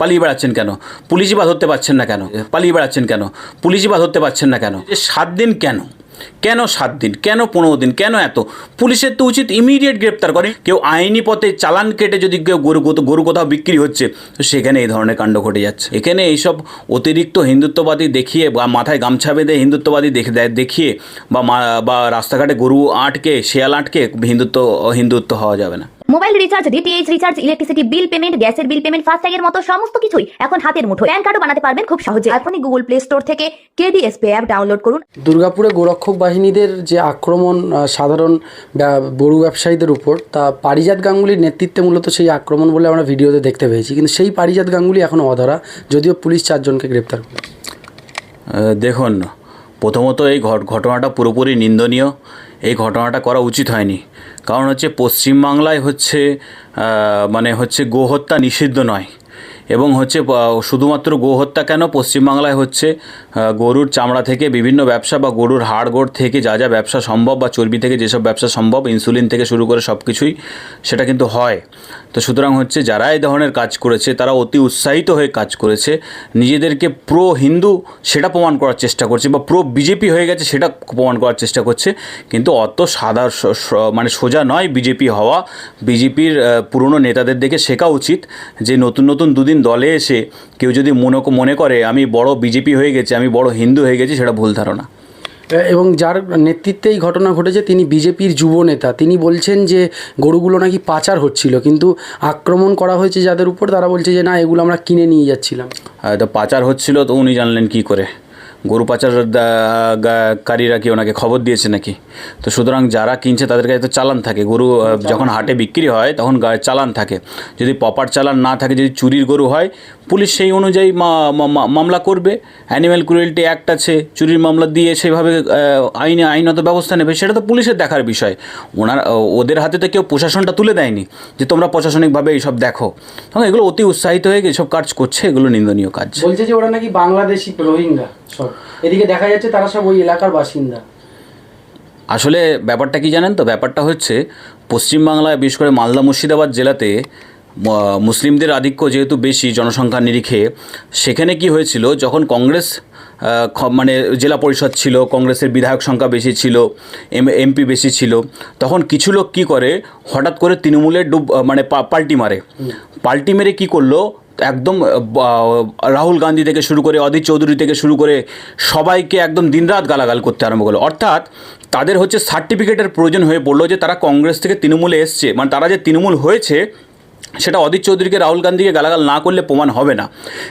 পালিয়ে বেড়াচ্ছেন কেন? পুলিশই বা ধরতে পারছেন না কেন? পালিয়ে বেড়াচ্ছেন কেন? পুলিশই বা ধরতে পারছেন না কেন? সাত দিন কেন? কেন সাত দিন? কেন পনেরো দিন? কেন এত? পুলিশের তো উচিত ইমিডিয়েট গ্রেপ্তার করে। কেউ আইনি পথে চালান কেটে যদি কেউ গরু গরু কোথাও বিক্রি হচ্ছে, তো সেখানে এই ধরনের কাণ্ড ঘটে যাচ্ছে। এখানে এইসব অতিরিক্ত হিন্দুত্ববাদী দেখিয়ে বা মাথায় গামছা বেঁধে হিন্দুত্ববাদী দেখিয়ে বা বা রাস্তাঘাটে গরু আটকে, শেয়াল আটকে হিন্দুত্ব হিন্দুত্ব হওয়া যাবে না। Mobile recharge DTH recharge electricity bill payment গ্যাসের বিল পেমেন্ট ফাস্ট্যাগের মতো সমস্ত কিছুই এখন হাতের মুঠো প্যান কার্ডও বানাতে পারবেন খুব সহজে। এখনই গুগল প্লে স্টোর থেকে কেডিএস পে অ্যাপ ডাউনলোড করুন। দুর্গাপুরে গোরক্ষক বাহিনীদের যে আক্রমণ সাধারণ বড়ু ব্যবসায়ীদের উপর তা পারিজাত গাঙ্গুলির নেতৃত্বে মূলত সেই আক্রমণ বলে আমরা ভিডিওতে দেখতে পেয়েছি। কিন্তু সেই পারিজাত গাঙ্গুলি এখনও অধরা যদিও পুলিশ চারজনকে গ্রেপ্তার দেখুন প্রথমত এই ঘটনাটা পুরোপুরি নিন্দনীয়। এই ঘটনাটা করা উচিত হয়নি। কারণ হচ্ছে পশ্চিমবাংলায় হচ্ছে মানে হচ্ছে গোহত্যা নিষিদ্ধ নয়। এবং হচ্ছে শুধুমাত্র গোহত্যা কেন? পশ্চিমবাংলায় হচ্ছে গরুর চামড়া থেকে বিভিন্ন ব্যবসা বা গরুর হাড় গোড় থেকে যা যা ব্যবসা সম্ভব বা চর্বি থেকে যেসব ব্যবসা সম্ভব, ইনসুলিন থেকে শুরু করে সব কিছুই সেটা কিন্তু হয়। তো সুতরাং হচ্ছে যারা এই ধরনের কাজ করেছে, তারা অতি উৎসাহিত হয়ে কাজ করেছে। নিজেদেরকে প্রো হিন্দু সেটা প্রমাণ করার চেষ্টা করছে বা প্রো বিজেপি হয়ে গেছে সেটা প্রমাণ করার চেষ্টা করছে। কিন্তু অত সাদা মানে সোজা নয় বিজেপি হওয়া। বিজেপির পুরনো নেতাদের দেখে শেখা উচিত যে নতুন নতুন দুদিন দলে এসে কেউ যদি মনে মনে করে, আমি বড় বিজেপি হয়ে গেছি, আমি বড় হিন্দু হয়ে গেছি, সেটা ভুল ধারণা। এবং যার নেতৃত্বে এই ঘটনা ঘটেছে, তিনি বিজেপির যুব নেতা। তিনি বলছেন যে, গরুগুলো নাকি পাচার হচ্ছিল, কিন্তু আক্রমণ করা হয়েছে যাদের উপর, তারা বলছে যে, না, এগুলো আমরা কিনে নিয়ে যাচ্ছিলাম। তো পাচার হচ্ছিল, তো উনি জানলেন কি করে? গরু পাচার কারীরা কি ওনাকে খবর দিয়েছে নাকি? তো সুতরাং যারা কিনছে তাদের কাছে তো চালান থাকে। গরু যখন হাটে বিক্রি হয় তখন চালান থাকে। যদি প্রপার চালান না থাকে যদি চুরির গরু হয় পুলিশ সেই অনুযায়ী মামলা করবে। অ্যানিম্যাল ক্রুয়েল্টি অ্যাক্ট আছে চুরির মামলা দিয়ে সেভাবে আইনে আইনত ব্যবস্থা নেবে সেটা তো পুলিশের দেখার বিষয়। ওনার ওদের হাতে তো কেউ প্রশাসনটা তুলে দেয়নি যে তোমরা প্রশাসনিকভাবে এইসব দেখো। তখন এগুলো অতি উৎসাহিত হয়ে এসব কাজ করছে এগুলো নিন্দনীয় কাজ। বলছে যে ওরা নাকি বাংলাদেশি রোহিঙ্গা। সব। এদিকে দেখা যাচ্ছে তারা সব ওই এলাকার বাসিন্দা। আসলে ব্যাপারটা কি জানেন তো? ব্যাপারটা হচ্ছে পশ্চিমবাংলায় বিশেষ করে মালদা মুর্শিদাবাদ জেলাতে মুসলিমদের আধিক্য যেহেতু বেশি জনসংখ্যার নিরিখে সেখানে কি হয়েছিল যখন কংগ্রেস মানে জেলা পরিষদ ছিল কংগ্রেসের বিধায়ক সংখ্যা বেশি ছিল এম এমপি বেশি ছিল তখন কিছু লোক কি করে হঠাৎ করে তৃণমূলের ডুব মানে পাল্টি মারে। পাল্টি মেরে কি করল একদম রাহুল গান্ধী থেকে শুরু করে অধীর চৌধুরী থেকে শুরু করে সবাইকে একদম দিনরাত গালাগাল করতে আরম্ভ করল। অর্থাৎ তাদের হচ্ছে সার্টিফিকেটের প্রয়োজন হয়ে পড়ল যে তারা কংগ্রেস থেকে তৃণমূলে এসছে। মানে তারা যে তৃণমূল হয়েছে সেটা অধীর চৌধুরীকে রাহুল গান্ধীকে গালাগাল না করলে প্রমাণ হবে না।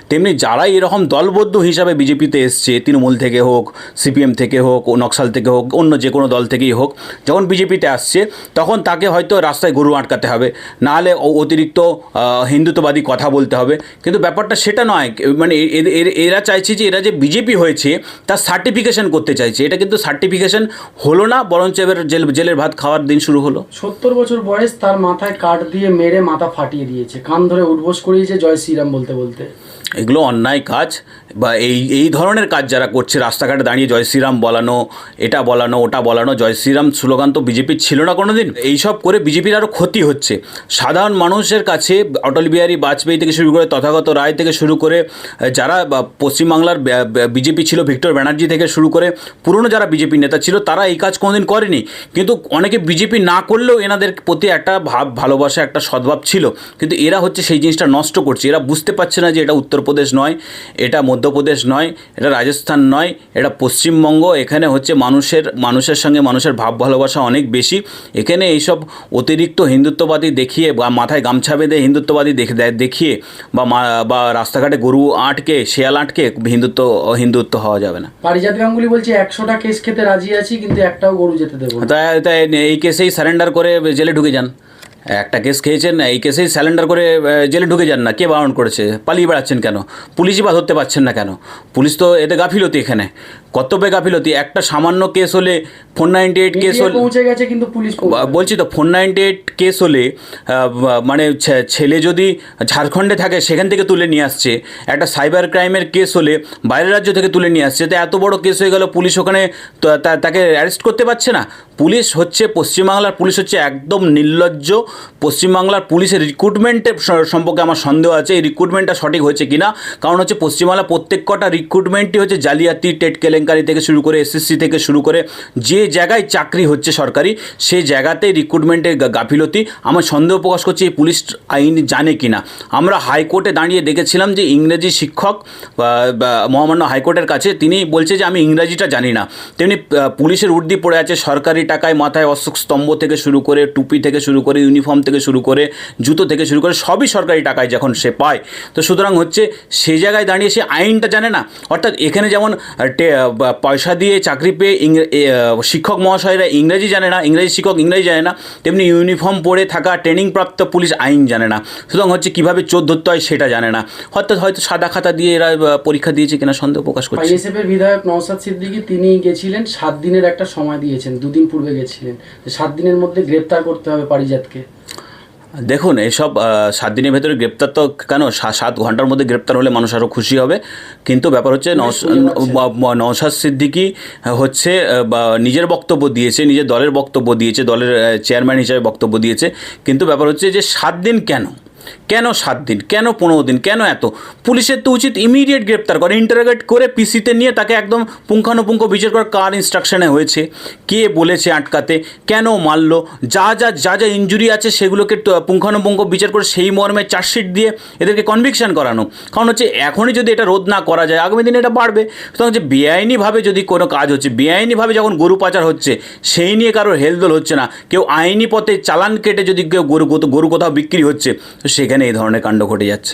তেমনি যারাই এরকম দলবদ্ধ হিসাবে বিজেপিতে এসছে, তৃণমূল থেকে হোক, সিপিএম থেকে হোক নকশাল থেকে হোক, অন্য যে কোনো দল থেকেই হোক, যখন বিজেপিতে আসছে, তখন তাকে হয়তো রাস্তায় গরু আটকাতে হবে। নাহলে অতিরিক্ত হিন্দুত্ববাদী কথা বলতে হবে। কিন্তু ব্যাপারটা সেটা নয় মানে এরা চাইছে যে এরা যে বিজেপি হয়েছে, তার সার্টিফিকেশন করতে চাইছে। এটা কিন্তু সার্টিফিকেশন হলো না, বরঞ্চ এবার জেল জেলের ভাত খাওয়ার দিন শুরু হলো। সত্তর বছর বয়স, তার মাথায় কাঠ দিয়ে মেরে মাথা ফাটিয়ে দিয়েছে। কান ধরে উঠবোস করিয়েছে জয় শ্রীরাম বলতে বলতে। এগুলো অন্যায় কাজ। বা এই এই ধরনের কাজ যারা করছে, রাস্তাঘাটে দাঁড়িয়ে জয় শ্রীরাম বলানো, এটা বলানো, ওটা বলানো, জয় শ্রীরাম স্লোগান তো বিজেপির ছিল না কোনো দিন এইসব করে বিজেপির আরও ক্ষতি হচ্ছে। সাধারণ মানুষের কাছে অটল বিহারী বাজপেয়ী থেকে শুরু করে তথাগত রায় থেকে শুরু করে যারা পশ্চিমবাংলার বিজেপি ছিল, ভিক্টর ব্যানার্জি থেকে শুরু করে পুরনো যারা বিজেপি নেতা ছিল, তারা এই কাজ কোনোদিন করেনি। কিন্তু অনেকে বিজেপি না করলেও এনাদের প্রতি একটা ভাব, ভালোবাসা, একটা সদ্ভাব ছিল। কিন্তু এরা হচ্ছে সেই জিনিসটা নষ্ট করছে। এরা বুঝতে পারছে না যে এটা উত্তরপ্রদেশ নয়, এটা মধ্যপ্রদেশ নয় এটা রাজস্থান নয় এটা পশ্চিমবঙ্গ। এখানে হচ্ছে মানুষের মানুষের সঙ্গে মানুষের ভাব ভালোবাসা অনেক বেশি। এখানে এইসব অতিরিক্ত হিন্দুত্ববাদী দেখিয়ে বা মাথায় গামছা বেঁধে হিন্দুত্ববাদী দেখিয়ে বা বা রাস্তাঘাটে গরু আটকে শেয়াল আটকে হিন্দুত্ব হিন্দুত্ব হওয়া যাবে না। পারিজাত গাঙ্গুলি বলছে একশোটা কেস খেতে রাজি আছি কিন্তু একটাও গরু যেতে দেবো তাই তাই এই কেসেই সারেন্ডার করে জেলে ঢুকে যান। একটা কেস খেয়েছেন, এই কেসেই স্যালেন্ডার করে জেলে ঢুকে যান না। কে বারণ করেছে? পালিয়ে বেড়াচ্ছেন কেন? পুলিশই বা ধরতে পারছেন না কেন? পুলিশ তো এতে গাফিলতি এখানে। কর্তব্যে গাফিলতি একটা সামান্য কেস হলে ফোর নাইনটি এইট কেস হলে পৌঁছে গেছে কিন্তু পুলিশ বলছি তো ফোর নাইনটি এইট কেস হলে মানে ছেলে যদি ঝাড়খণ্ডে থাকে সেখান থেকে তুলে নিয়ে আসছে। একটা সাইবার ক্রাইমের কেস হলে বাইরের রাজ্য থেকে তুলে নিয়ে আসছে। তো এত বড় কেস হয়ে গেল পুলিশ ওখানে তাকে অ্যারেস্ট করতে পারছে না? পুলিশ হচ্ছে পশ্চিমবাংলার পুলিশ হচ্ছে একদম নির্লজ্জ। পশ্চিমবাংলার পুলিশের রিক্রুটমেন্টের সম্পর্কে আমার সন্দেহ আছে এই রিক্রুটমেন্টটা সঠিক হয়েছে কিনা? কারণ হচ্ছে পশ্চিমবাংলা প্রত্যেক কটা রিক্রুটমেন্টই হচ্ছে জালিয়াতি টেট কেলেঙ্কারি থেকে শুরু করে এসএসসি থেকে শুরু করে যে জায়গায় চাকরি হচ্ছে সরকারি সেই জায়গাতেই রিক্রুটমেন্টের গাফিলতি। আমার সন্দেহ প্রকাশ করছি এই পুলিশ আইন জানে কিনা। আমরা হাইকোর্টে দাঁড়িয়ে দেখেছিলাম যে ইংরেজি শিক্ষক মহামান্য হাইকোর্টের কাছে তিনি বলছে যে, আমি ইংরাজিটা জানি না। তেমনি পুলিশের উর্দি পড়ে আছে, সরকারি টাকায় মাথায় অশোক স্তম্ভ থেকে শুরু করে, টুপি থেকে শুরু করে ইউনিফর্ম থেকে শুরু করে, জুতো থেকে শুরু করে, সবই সরকারি টাকায় যখন সে পায়। তো সুতরাং হচ্ছে সেই জায়গায় দাঁড়িয়ে সে আইনটা জানে না। অর্থাৎ এখানে যেমন পয়সা দিয়ে চাকরি পেয়ে শিক্ষক মহাশয়রা ইংরেজি জানে না, ইংরেজি শিক্ষক ইংরেজি জানে না, তেমনি ইউনিফর্ম পরে থাকা ট্রেনিং প্রাপ্ত পুলিশ আইন জানে না। সুতরাং হচ্ছে কীভাবে চোর ধরতে হয় সেটা জানে না। অর্থাৎ হয়তো সাদা খাতা দিয়ে এরা পরীক্ষা দিয়েছে কিনা সন্দেহ প্রকাশ করছে। আইএসএফ এর বিধায়ক নওসাদ সিদ্দিকী, তিনি গেছিলেন, সাত দিনের একটা সময় দিয়েছেন, দুদিন পূর্বে গেছিলেন। সাত দিনের মধ্যে গ্রেপ্তার করতে হবে পারিজাতকে। দেখুন এসব সাত দিনের ভেতরে গ্রেপ্তার তো কেন? সাত ঘণ্টার মধ্যে গ্রেপ্তার হলে মানুষ আরও খুশি হবে। কিন্তু ব্যাপার হচ্ছে ব- নওশাদ সিদ্দিকি হচ্ছে বা নিজের বক্তব্য দিয়েছে নিজের দলের বক্তব্য দিয়েছে দলের চেয়ারম্যান হিসাবে বক্তব্য দিয়েছে। কিন্তু ব্যাপার হচ্ছে যে সাত দিন কেন? কেন সাত দিন? কেন পনেরো দিন? কেন এত? পুলিশের তো উচিত ইমিডিয়েট গ্রেপ্তার করে ইন্টারোগেট করে পিসিতে নিয়ে তাকে একদম পুঙ্খানুপুঙ্খ বিচার করে কার ইনস্ট্রাকশানে হয়েছে, কে বলেছে আটকাতে, কেন মারলো, যা যা যা যা ইঞ্জুরি আছে সেগুলোকে পুঙ্খানুপুঙ্খ বিচার করে সেই মর্মে চার্জশিট দিয়ে এদেরকে কনভিকশন করানো। কারণ হচ্ছে এখনই যদি এটা রোধ না করা যায়, আগামী দিনে এটা বাড়বে। সুতরাং হচ্ছে বেআইনিভাবে যদি কোনো কাজ হচ্ছে, বেআইনিভাবে যখন গরু পাচার হচ্ছে, সেই নিয়ে কারোর হেলদোল হচ্ছে না। কেউ আইনি পথে চালান কেটে যদি কেউ গরু গরু কোথাও বিক্রি হচ্ছে সেখানে এই ধরনের কাণ্ড ঘটে যাচ্ছে।